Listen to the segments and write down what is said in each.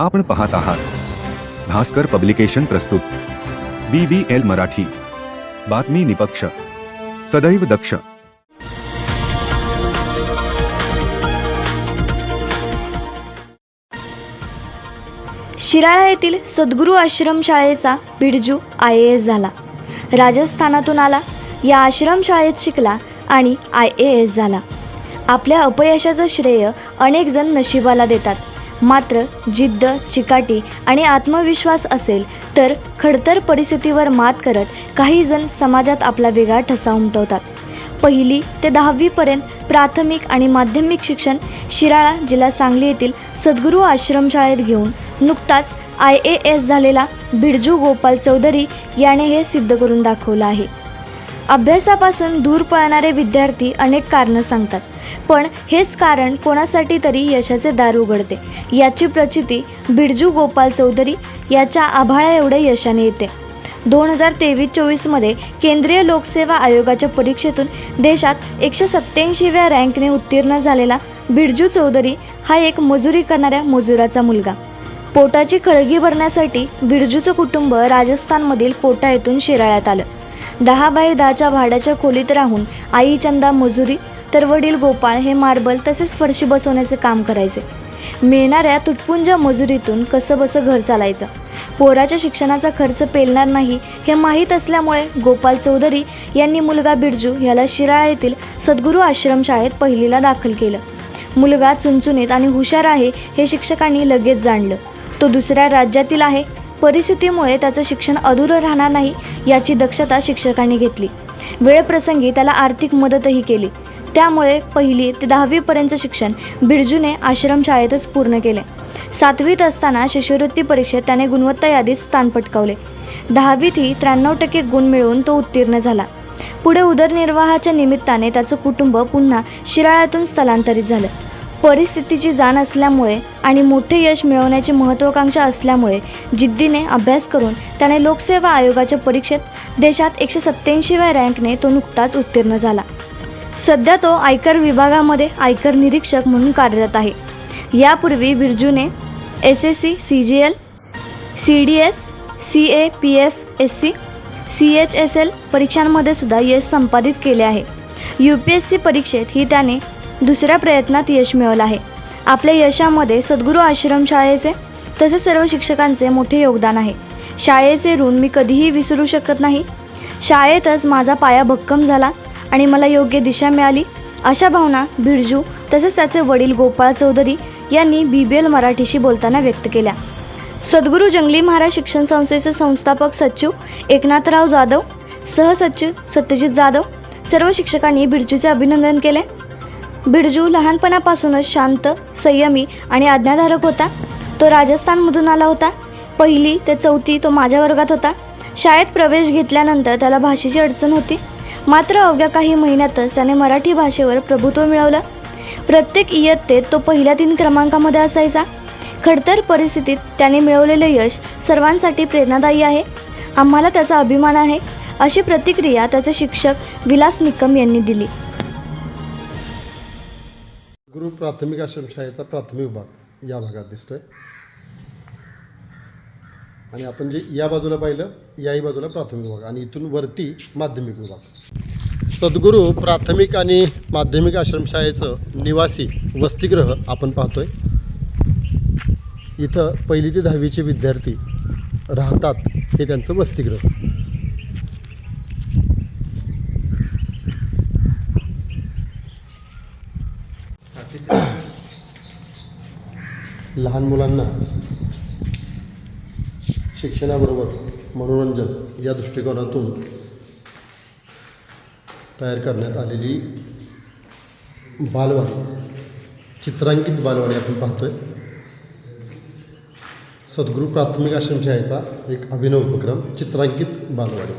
आपण पाहत आहात. भास्कर पब्लिकेशन प्रस्तुत. B B L Marathi. बातमी निपक्ष. सदैव दक्ष. शिराळा येथील सद्गुरू आश्रमशाळेचा बिडजू आय ए एस झाला. राजस्थानातून आला या आश्रमशाळेत शिकला आणि आय ए एस झाला. आपल्या अपयशाचं श्रेय अनेक जण नशिबाला देतात. मात्र जिद्द चिकाटी आणि आत्मविश्वास असेल तर खडतर परिस्थितीवर मात करत काही जण समाजात आपला वेगळा ठसा उमटवतात. पहिली ते दहावीपर्यंत प्राथमिक आणि माध्यमिक शिक्षण शिराळा जिल्हा सांगली येथील सद्गुरू आश्रमशाळेत घेऊन नुकताच आय ए एस झालेला बिरजू गोपाल चौधरी याने हे सिद्ध करून दाखवलं आहे. अभ्यासापासून दूर पळणारे विद्यार्थी अनेक कारणं सांगतात. पण हेच कारण कोणासाठी तरी यशाचे दार उघडते. याची प्रचिती बिरजू गोपाल चौधरी याच्या आभाळा एवढे यशाने येते. दोन हजार तेवीस चोवीसमध्ये केंद्रीय लोकसेवा आयोगाच्या परीक्षेतून देशात एकशे सत्त्याऐंशीव्या रँकने उत्तीर्ण झालेला बिरजू चौधरी हा एक मजुरी करणाऱ्या मजुराचा मुलगा. पोटाची खळगी भरण्यासाठी बिरजूचं कुटुंब राजस्थानमधील कोटा येथून शिराळ्यात आलं. दहा बाय दहाच्या भाड्याच्या खोलीत राहून आई चंदा मजुरी तर वडील गोपाळ हे मार्बल तसेच फरशी बसवण्याचे काम करायचे. मिळणाऱ्या तुटपुंजा मजुरीतून कसं बसं घर चालायचं. पोराच्या शिक्षणाचा खर्च पेलणार नाही हे माहीत असल्यामुळे गोपाल चौधरी यांनी मुलगा बिरजू याला शिराळा येथील सद्गुरू आश्रमशाळेत पहिलीला दाखल केलं. मुलगा चुनचुनीत आणि हुशार आहे हे शिक्षकांनी लगेच जाणलं. तो दुसऱ्या राज्यातील आहे. परिस्थितीमुळे त्याचं शिक्षण अधुरं राहणार नाही याची दक्षता शिक्षकांनी घेतली. वेळप्रसंगी त्याला आर्थिक मदतही केली. त्यामुळे पहिली ते दहावीपर्यंतचं शिक्षण बिरजूने आश्रमशाळेतच पूर्ण केले. सातवीत असताना शिष्यवृत्ती परीक्षेत त्याने गुणवत्ता यादीत स्थान पटकावले. दहावीतही त्र्याण्णव टक्के गुण मिळवून तो उत्तीर्ण झाला. पुढे उदरनिर्वाहाच्या निमित्ताने त्याचं कुटुंब पुन्हा शिराळ्यातून स्थलांतरित झालं. परिस्थितीची जाण असल्यामुळे आणि मोठे यश मिळवण्याची महत्त्वाकांक्षा असल्यामुळे जिद्दीने अभ्यास करून त्याने लोकसेवा आयोगाच्या परीक्षेत देशात एकशे सत्त्याऐंशीव्या रँकने तो नुकताच उत्तीर्ण झाला. सध्या तो आयकर विभागामध्ये आयकर निरीक्षक म्हणून कार्यरत आहे. यापूर्वी बिरजूने S S C C G L C D S C A P F S C C H S L परीक्षांमध्ये सुद्धा यश संपादित केले आहे. यू पी एस सी परीक्षेत ही त्याने दुसऱ्या प्रयत्नात यश मिळवलं आहे. आपल्या यशामध्ये सद्गुरू आश्रमशाळेचे तसेच सर्व शिक्षकांचे मोठे योगदान आहे. शाळेचे ऋण मी कधीही विसरू शकत नाही. शाळेतच माझा पाया भक्कम झाला. आणि मला योग्य दिशा मिळाली. अशा भावना बिरजू तसेच त्याचे वडील गोपाळ चौधरी यांनी बी बी एल मराठीशी बोलताना व्यक्त केल्या. सद्गुरू जंगली महाराज शिक्षण संस्थेचे संस्थापक सचिव एकनाथराव जाधव सहसचिव सत्यजित जाधव सर्व शिक्षकांनी बिरजूचे अभिनंदन केले. बिरजू लहानपणापासूनच शांत संयमी आणि आज्ञाधारक होता. तो राजस्थानमधून आला होता. पहिली ते चौथी तो माझ्या वर्गात होता. शाळेत प्रवेश घेतल्यानंतर त्याला भाषेची अडचण होती. मात्र अवघ्या काही महिन्यातच त्याने मराठी भाषेवर प्रभुत्व मिळवलं. प्रत्येक इयत्तेत तो पहिल्या तीन क्रमांकामध्ये असायचा. खडतर परिस्थितीत त्याने मिळवलेले यश सर्वांसाठी प्रेरणादायी आहे. आम्हाला त्याचा अभिमान आहे अशी प्रतिक्रिया त्याचे शिक्षक विलास निकम यांनी दिली. गुरु प्राथमिक आश्रमशाळेचा प्राथमिक भाग या भागात दिसतोय. आणि आपण जे या बाजूला पाहिलं याही बाजूला प्राथमिक विभाग आणि इथून वरती माध्यमिक विभाग. सद्गुरू प्राथमिक आणि माध्यमिक आश्रमशाळेचं निवासी वसतिगृह आपण पाहतोय. इथं पहिली ते दहावीचे विद्यार्थी राहतात हे त्यांचं वसतिगृह. लहान मुलांना शिक्षणाबरोबर मनोरंजन या दृष्टिकोनातून तयार करण्यात आलेली बालवाडी चित्रांकित बालवाडी आपण पाहतोय. सद्गुरू प्राथमिक आश्रम शाळेचा एक अभिनव उपक्रम चित्रांकित बालवाडी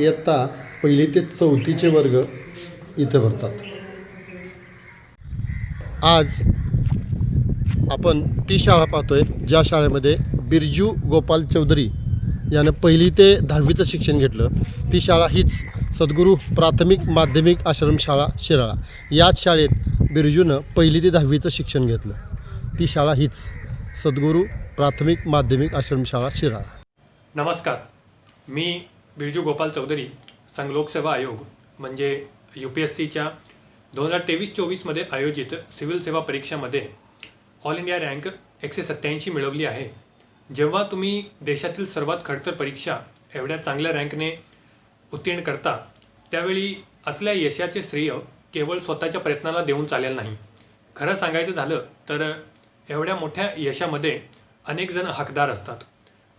इयत्ता पहिली ते चौथीचे वर्ग इथं भरतात. आज आपण ती शाळा पाहतोय ज्या शाळेमध्ये बिरजू गोपाल चौधरी यानं पहिली ते दहावीचं शिक्षण घेतलं. ती शाळा हीच सद्गुरू प्राथमिक माध्यमिक आश्रमशाळा शिराळा. याच शाळेत बिरजूनं पहिली ते दहावीचं शिक्षण घेतलं. ती शाळा हीच सद्गुरू प्राथमिक माध्यमिक आश्रमशाळा शिराळा. नमस्कार. मी बिरजू गोपाल चौधरी संघ लोकसेवा आयोग म्हणजे यू पी एस सीच्या दोन हजार तेवीस चोवीसमध्ये आयोजित सिव्हिल सेवा परीक्षामध्ये ऑल इंडिया रँक एकशे सत्त्याऐंशी मिळवली आहे. जेव्हा तुम्ही देशातील सर्वात खडतर परीक्षा एवढ्या चांगल्या रँकने उत्तीर्ण करता त्यावेळी असल्या यशाचे श्रेय केवळ स्वतःच्या प्रयत्नाला देऊन चालेल नाही. खरं सांगायचं झालं तर एवढ्या मोठ्या यशामध्ये अनेक जण हकदार असतात.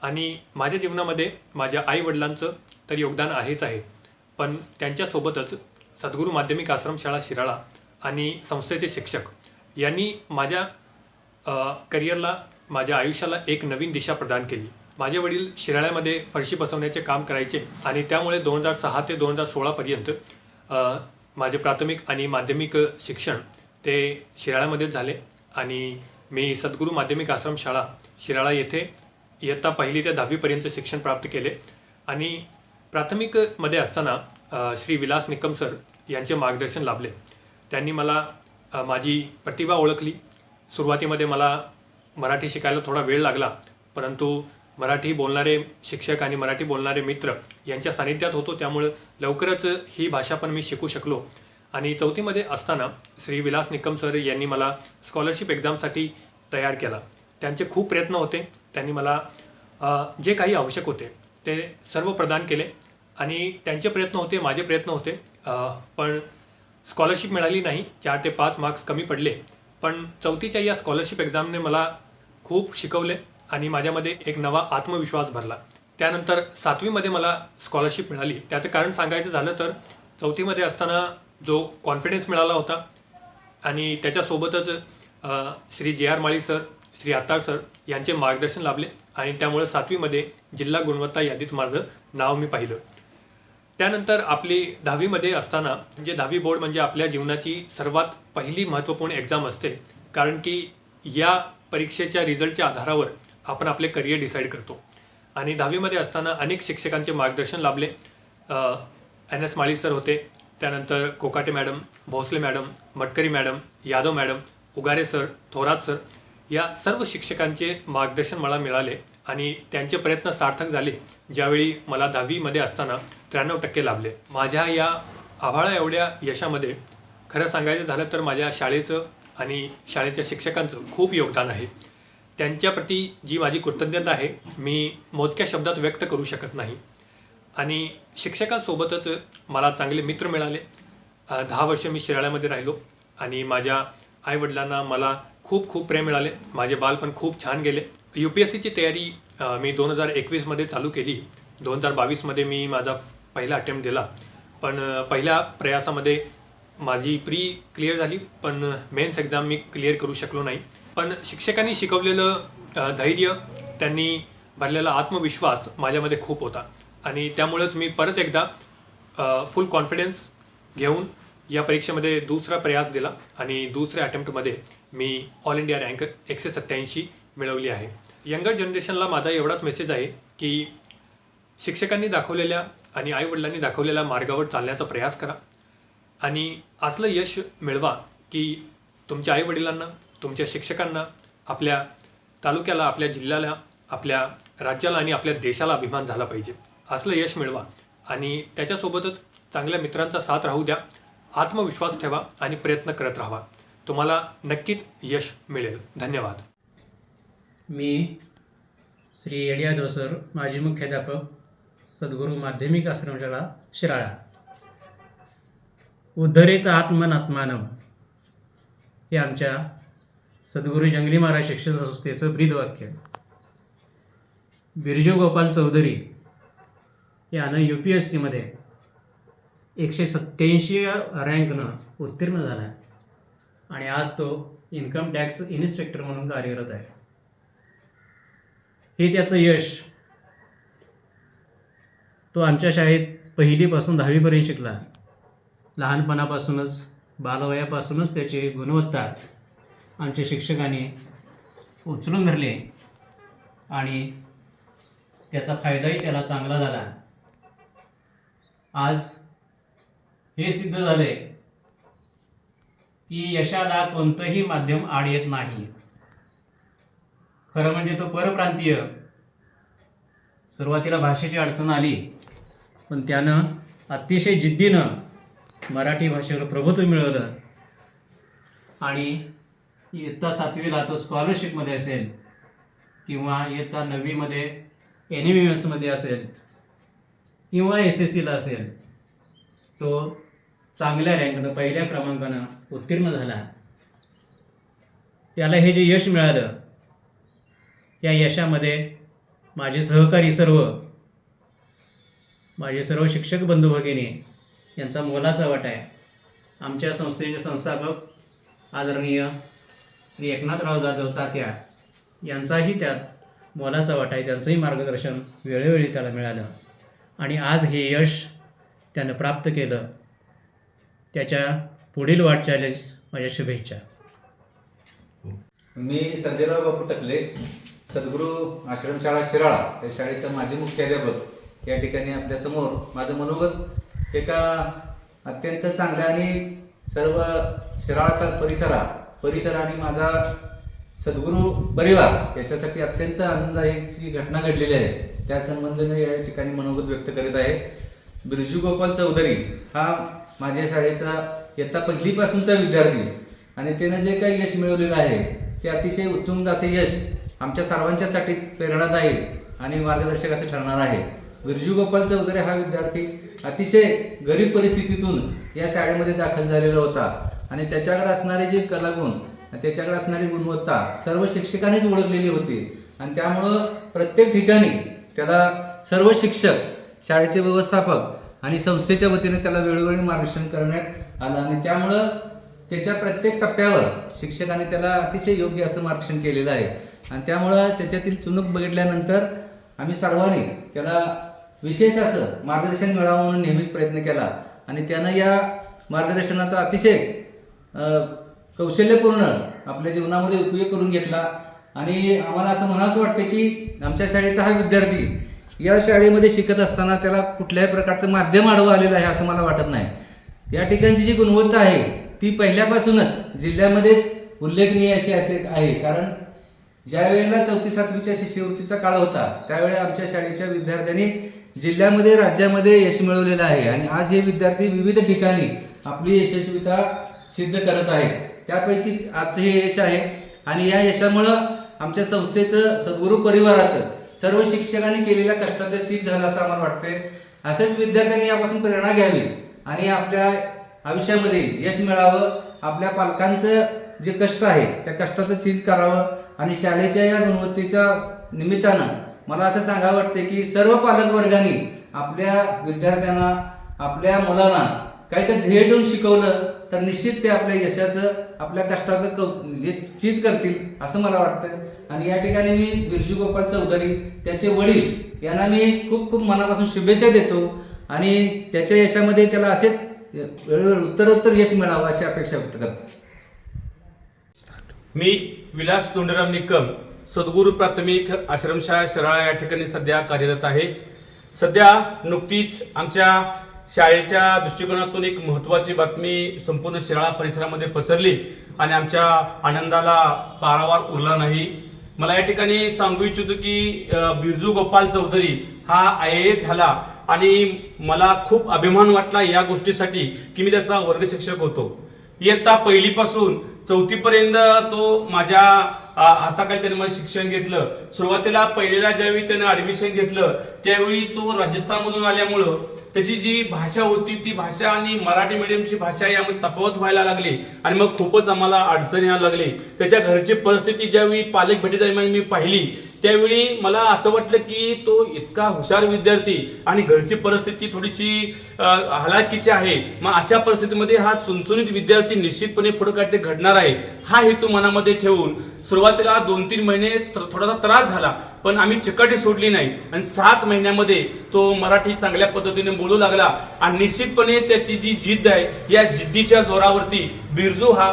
आणि माझ्या जीवनामध्ये माझ्या आईवडिलांचं तर योगदान आहेच आहे. पण त्यांच्यासोबतच सद्गुरू माध्यमिक आश्रमशाळा शिराळा आणि संस्थेचे शिक्षक यांनी माझ्या करिअरला माझ्या आयुष्याला एक नवीन दिशा प्रदान केली. माझे वडील शिराळ्यामध्ये फरशी बसवण्याचे काम करायचे आणि त्यामुळे दोन हजार सहा ते दोन हजार सोळापर्यंत माझे प्राथमिक आणि माध्यमिक शिक्षण ते शिराळ्यामध्येच झाले आणि मी सद्गुरू माध्यमिक आश्रमशाळा शिराळा येथे इयत्ता पहिली ते दहावीपर्यंत शिक्षण प्राप्त केले आणि प्राथमिकमध्ये असताना श्री विलास निकम सर यांचे मार्गदर्शन लाभले. त्यांनी मला माझी प्रतिभा ओळखली. सुरुवातीमध्ये मला मराठी शिकायला थोडा वेळ लागला परंतु मराठी बोलणारे शिक्षक आणि मराठी बोलणारे मित्र यांच्या सानिध्यात होतो त्यामुळं लवकरच ही भाषा पण मी शिकू शकलो. आणि चौथीमध्ये असताना श्री विलास निकम सर यांनी मला स्कॉलरशिप एक्झामसाठी तयार केला. त्यांचे खूप प्रयत्न होते. त्यांनी मला जे काही आवश्यक होते ते सर्व प्रदान केले. आणि त्यांचे प्रयत्न होते माझे प्रयत्न होते. पण स्कॉलरशिप मिळाली नाही. चार ते पाच मार्क्स कमी पडले. पण चौथीच्या या स्कॉलरशिप एक्झामने मला खूप शिकवले आणि माझ्यामध्ये एक नवा आत्मविश्वास भरला. त्यानंतर सातवीमध्ये मला स्कॉलरशिप मिळाली. त्याचं कारण सांगायचं झालं तर चौथीमध्ये असताना जो कॉन्फिडन्स मिळाला होता आणि त्याच्यासोबतच Shri J R Mali sir Shri Atar sir यांचे मार्गदर्शन लाभले आणि त्यामुळे सातवीमध्ये जिल्हा गुणवत्ता यादीत माझं नाव मी पाहिलं. त्यानंतर आपली दहावीमध्ये असताना म्हणजे दहावी बोर्ड म्हणजे आपल्या जीवनाची सर्वात पहिली महत्त्वपूर्ण एक्झाम असते. कारण की या परीक्षेच्या रिझल्टच्या आधारावर आपण आपले करिअर डिसाईड करतो. आणि दहावीमध्ये असताना अनेक शिक्षकांचे मार्गदर्शन लाभले. एन एस माळी सर होते. त्यानंतर Kokate madam Bhosale madam Matkari madam Yadav madam Ugare sir Thorat sir या सर्व शिक्षकांचे मार्गदर्शन मला मिळाले आणि त्यांचे प्रयत्न सार्थक झाले. ज्यावेळी मला दहावीमध्ये असताना त्र्याण्णव टक्के लाभले. माझ्या या आभाळा एवढ्या यशामध्ये खरं सांगायचं झालं तर माझ्या शाळेचं आणि शाळेच्या शिक्षकांचं खूप योगदान आहे. त्यांच्याप्रती जी माझी कृतज्ञता आहे मी मोजक्या शब्दात व्यक्त करू शकत नाही. आणि शिक्षकांसोबतच मला चांगले मित्र मिळाले. दहा वर्ष मी शिराळ्यामध्ये राहिलो आणि माझ्या आईवडिलांना मला खूप खूप प्रेम मिळाले. माझे बालपण खूप छान गेले. यू पी एस सीची तयारी मी दोन हजार एकवीसमध्ये चालू केली. दोन हजार बावीसमध्ये मी माझा पहिला अटेम्प्ट दिला. पण पहिल्या प्रयासामध्ये माझी प्री क्लिअर झाली पण मेन्स एक्झाम मी क्लिअर करू शकलो नाही. पण शिक्षकांनी शिकवलेलं धैर्य त्यांनी भरलेला आत्मविश्वास माझ्यामध्ये खूप होता. आणि त्यामुळेच मी परत एकदा फुल कॉन्फिडन्स घेऊन या परीक्षेमध्ये दुसरा प्रयास दिला आणि दुसऱ्या अटेम्प्टमध्ये मी ऑल इंडिया रँक एकशे सत्त्याऐंशी मिळवली आहे. यंगर जनरेशनला माझा एवढाच मेसेज आहे की शिक्षकांनी दाखवलेल्या आणि आईवडिलांनी दाखवलेल्या मार्गावर चालण्याचा प्रयास करा. आणि असलं यश मिळवा की तुमच्या आईवडिलांना तुमच्या शिक्षकांना आपल्या तालुक्याला आपल्या जिल्ह्याला आपल्या राज्याला आणि आपल्या देशाला अभिमान झाला पाहिजे. असलं यश मिळवा. आणि त्याच्यासोबतच चांगल्या मित्रांचा साथ राहू द्या. आत्मविश्वास ठेवा आणि प्रयत्न करत राहा तुम्हाला नक्कीच यश मिळेल. धन्यवाद. मी श्री येडियादव सर माजी मुख्याध्यापक सद्गुरू माध्यमिक आश्रमशाळा शिराळा. उद्धरित आत्मनात्मानम हे आमच्या सद्गुरू जंगली महाराज शिक्षण संस्थेचं ब्रीदवाक्य बिरजू गोपाल चौधरी यानं यू पी एस सीमध्ये एकशे सत्त्याऐंशी रँकनं उत्तीर्ण झाला आहे. आणि आज तो इन्कम टॅक्स इन्स्पेक्टर म्हणून कार्यरत आहे. हे त्याचं यश तो आमच्या शाळेत पहिलीपासून दहावीपर्यंत शिकला. लहानपणापासूनच बालवयापासूनच त्याची गुणवत्ता आमच्या शिक्षकांनी उचलून धरली आणि त्याचा फायदाही त्याला चांगला झाला. आज हे सिद्ध झाले की यशाला कोणतंही माध्यम आड येत नाही. खरं म्हणजे तो परप्रांतीय. सुरुवातीला भाषेची अडचण आली पण त्यानं अतिशय जिद्दीनं मराठी भाषेवर प्रभुत्व मिळवलं. आणि इयत्ता सातवीला तो स्कॉलरशिपमध्ये असेल किंवा इयत्ता नववीमध्ये एन एम एसमध्ये असेल किंवा एस एस सीला असेल तो चांगल्या रँकनं पहिल्या क्रमांकानं उत्तीर्ण झाला. त्याला हे जे यश मिळालं या यशामध्ये माझे सहकारी सर्व माझे सर्व शिक्षक बंधू भगिनी यांचा मोलाचा वाटा आहे. आमच्या संस्थेचे संस्थापक आदरणीय श्री एकनाथराव जाधव तात्या यांचाही त्यात मोलाचा वाटा आहे. त्यांचंही मार्गदर्शन वेळोवेळी त्याला मिळालं. आणि आज हे यश त्यानं प्राप्त केलं. त्याच्या पुढील वाटचालीस माझ्या शुभेच्छा. मी संजयराव बापू टकले सद्गुरू आश्रमशाळा शिराळा या शाळेचा माजी मुख्याध्यापक. या ठिकाणी आपल्यासमोर माझं मनोगत एका अत्यंत चांगल्या आणि सर्व शिराळा परिसरा परिसर आणि माझा सद्गुरू परिवार याच्यासाठी अत्यंत आनंददायीची घटना घडलेली आहे. त्या संबंधाने या ठिकाणी मनोगत व्यक्त करीत आहे. बिरजू गोपाल चौधरी हा माझ्या शाळेचा इयत्ता पहिलीपासूनचा विद्यार्थी आणि त्यानं जे काही यश मिळवलेलं आहे ते अतिशय उत्तुंग असे यश आमच्या सर्वांच्यासाठीच प्रेरणादायी आणि मार्गदर्शक असे ठरणार आहे. बिरजू गोपाल चौधरी हा विद्यार्थी अतिशय गरीब परिस्थितीतून या शाळेमध्ये दाखल झालेला होता. आणि त्याच्याकडे असणारे जे कलागुण त्याच्याकडे असणारी गुणवत्ता सर्व शिक्षकांनीच ओळखलेली होती. आणि त्यामुळं प्रत्येक ठिकाणी त्याला सर्व शिक्षक शाळेचे व्यवस्थापक आणि संस्थेच्या वतीने त्याला वेळोवेळी मार्गदर्शन करण्यात आलं. आणि त्यामुळं त्याच्या प्रत्येक टप्प्यावर शिक्षकांनी त्याला अतिशय योग्य असं मार्गदर्शन केलेलं आहे. आणि त्यामुळं त्याच्यातील चुनूक बघितल्यानंतर आम्ही सर्वांनी त्याला विशेष असं मार्गदर्शन मिळावं म्हणून नेहमीच प्रयत्न केला. आणि त्यानं या मार्गदर्शनाचा अतिशय कौशल्यपूर्ण आपल्या जीवनामध्ये उपयोग करून घेतला. आणि आम्हाला असं म्हणावंसं वाटतं की आमच्या शाळेचा हा विद्यार्थी या शाळेमध्ये शिकत असताना त्याला कुठल्याही प्रकारचं माध्यम आडवं आलेलं आहे असं मला वाटत नाही. या ठिकाणची जी गुणवत्ता आहे ती पहिल्यापासूनच जिल्ह्यामध्येच उल्लेखनीय अशी असे आहे. कारण ज्या वेळेला चौथी सातवीच्या शिष्यवृत्तीचा काळ होता त्यावेळी आमच्या शाळेच्या विद्यार्थ्यांनी जिल्ह्यामध्ये राज्यामध्ये यश मिळवलेलं आहे. आणि आज हे विद्यार्थी विविध ठिकाणी आपली यशस्वीता सिद्ध करत आहेत. त्यापैकीच आजचं हे यश आहे. आणि या यशामुळं आमच्या संस्थेचं सद्गुरू परिवाराचं सर्व शिक्षकांनी केलेल्या कष्टाचं चीज झालं असं आम्हाला वाटते असेच विद्यार्थ्यांनी यापासून प्रेरणा घ्यावी आणि आपल्या आयुष्यामध्ये यश मिळावं. आपल्या पालकांचं जे कष्ट आहे त्या कष्टाचं चीज करावं. आणि शाळेच्या या गुणवत्तेच्या निमित्तानं मला असं सांगावं वाटते की सर्व पालकवर्गाने आपल्या विद्यार्थ्यांना आपल्या मुलांना काहीतरी ध्येय देऊन शिकवलं तर निश्चित ते आपल्या यशाचं आपल्या कष्टाचं कौ जे चीज करतील असं मला वाटतं आणि या ठिकाणी मी बिरजू गोपाल चौधरी त्याचे वडील यांना मी खूप खूप मनापासून शुभेच्छा देतो. आणि त्याच्या यशामध्ये त्याला असेच वेळोवेळी उत्तरोत्तर यश मिळावं अशी अपेक्षा व्यक्त करतो. मी विलास तोंडराम निकम सद्गुरू प्राथमिक आश्रमशाळा शराळा या ठिकाणी सध्या कार्यरत आहे. सध्या नुकतीच आमच्या शाळेच्या दृष्टिकोनातून एक महत्त्वाची बातमी संपूर्ण शिराळा परिसरामध्ये पसरली आणि आमच्या आनंदाला पारावार उरला नाही. मला या ठिकाणी सांगू इच्छितो की बिरजू गोपाल चौधरी हा आय ए झाला आणि मला खूप अभिमान वाटला या गोष्टीसाठी की मी त्याचा वर्गशिक्षक होतो. इयत्ता पहिलीपासून चौथीपर्यंत तो माझ्या हाताखाली त्याने मला शिक्षण घेतलं. सुरुवातीला पहिलेला ज्यावेळी त्यानं ऍडमिशन घेतलं त्यावेळी तो राजस्थानमधून आल्यामुळं त्याची जी भाषा होती ती भाषा आणि मराठी मीडियमची भाषा यामध्ये तफावत व्हायला लागली आणि मग खूपच आम्हाला अडचण यायला लागली. त्याच्या घरची परिस्थिती ज्यावेळी पालक भेटीदरम्यान मी पाहिली त्यावेळी मला असं वाटलं की तो इतका हुशार विद्यार्थी आणि घरची परिस्थिती थोडीशी हलाखीची आहे. मग अशा परिस्थितीमध्ये हा चुनचुनीत विद्यार्थी निश्चितपणे पुढे ते घडणार आहे हा हेतू मनामध्ये ठेवून सुरुवातीला दोन तीन महिने थोडासा त्रास झाला पण आम्ही चिकाटी सोडली नाही. आणि सहाच महिन्यामध्ये तो मराठी चांगल्या पद्धतीने बोलू लागला आणि निश्चितपणे त्याची जी जिद्द आहे या जिद्दीच्या जोरावरती बिरजू हा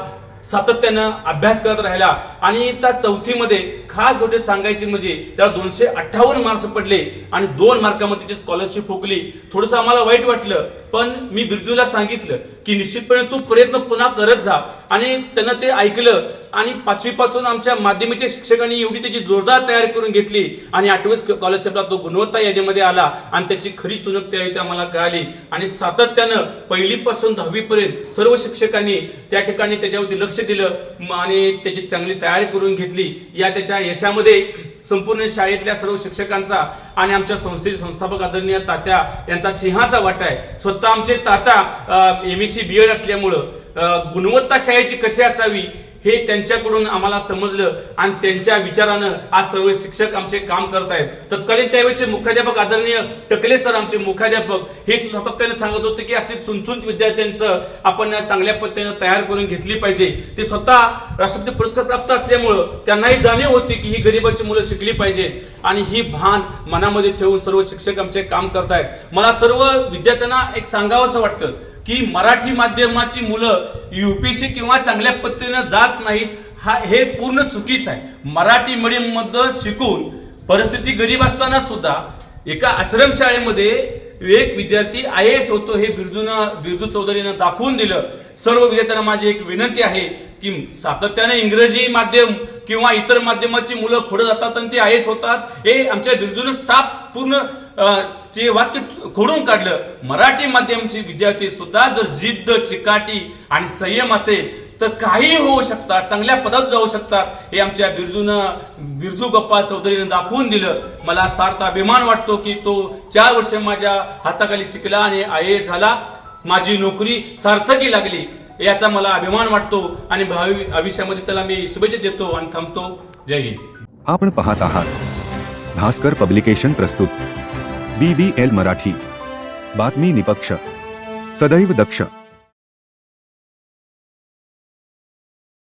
सातत्यानं अभ्यास करत राहिला. आणि त्या चौथीमध्ये खास गोष्ट सांगायची म्हणजे त्याला दोनशे अठ्ठावन्न मार्क्स पडले आणि दोन मार्कामध्ये त्याची स्कॉलरशिप फुकली थोडंसं आम्हाला वाईट वाटलं पण मी बिरजूला सांगितलं की निश्चितपणे तू प्रयत्न पुन्हा करत जा. आणि त्यानं ते ऐकलं आणि पाचवीपासून आमच्या माध्यमिकच्या शिक्षकांनी एवढी त्याची जोरदार तयारी करून घेतली आणि आठवी स्कॉलरशिपला तो गुणवत्ता यादीमध्ये आला आणि त्याची खरी चुनक त्यावेळी ते आम्हाला कळाली. आणि सातत्यानं पहिलीपासून दहावीपर्यंत सर्व शिक्षकांनी त्या ठिकाणी त्याच्यावरती लक्ष दिलं आणि त्याची चांगली तयारी करून घेतली. या त्याच्या यशामध्ये संपूर्ण शाळेतल्या सर्व शिक्षकांचा आणि आमच्या संस्थेचे संस्थापक आदरणीय तात्या यांचा सिंहाचा वाटा आहे. स्वतः आमचे ताता M S C B Ed असल्यामुळं गुणवत्ता शाळेची कशी असावी हे त्यांच्याकडून आम्हाला समजलं आणि त्यांच्या विचारानं आज सर्व शिक्षक आमचे काम करत आहेत तत्कालीन त्यावेळेचे मुख्याध्यापक आदरणीय टकले सर आमचे मुख्याध्यापक हे सातत्याने सांगत होते की असली चुनचुन विद्यार्थ्यांचं आपण चांगल्या पद्धतीनं तयार करून घेतली पाहिजे. ते स्वतः राष्ट्रपती पुरस्कार प्राप्त असल्यामुळं त्यांनाही जाणीव होती की ही गरिबाची मुलं शिकली पाहिजेत आणि ही भान मनामध्ये ठेवून सर्व शिक्षक आमचे काम करतायत. मला सर्व विद्यार्थ्यांना एक सांगावंसं वाटतं. की मराठी माध्यमाची मुलं यू पी सी किंवा चांगल्या पद्धतीनं जात नाहीत हा हे पूर्ण चुकीचं आहे. मराठी मीडियममध्ये शिकून परिस्थिती गरीब असताना सुद्धा एका आश्रम शाळेमध्ये एक विद्यार्थी आय एस होतो हे बिरजूनं बिरजू चौधरीनं दाखवून दिलं. सर्व विद्यार्थ्यांना माझी एक विनंती आहे की सातत्याने इंग्रजी माध्यम किंवा इतर माध्यमाची मुलं पुढे जातात आणि ते आय एस होतात. हे आमच्या बिरजूनं साफ पूर्ण ते वाक्य खोडून काढलं. मराठी माध्यमचे विद्यार्थी सुद्धा जर जिद्द चिकाटी आणि संयम असेल तर काही होऊ शकतात चांगल्या पदात जाऊ शकतात हे आमच्या बिरजूनं बिरजू गप्पा चौधरीनं दाखवून दिलं. मला सार्थ अभिमान वाटतो की तो चार वर्ष माझ्या हाताखाली शिकला आणि आय ए झाला. माझी नोकरी सार्थकी लागली याचा मला अभिमान वाटतो आणि भावी आयुष्यामध्ये त्याला मी शुभेच्छा देतो आणि थांबतो. जय हिंद. आपण पाहत आहात. भास्कर पब्लिकेशन प्रस्तुत. B B L Marathi. बातमी निपक्ष. सदैव दक्ष.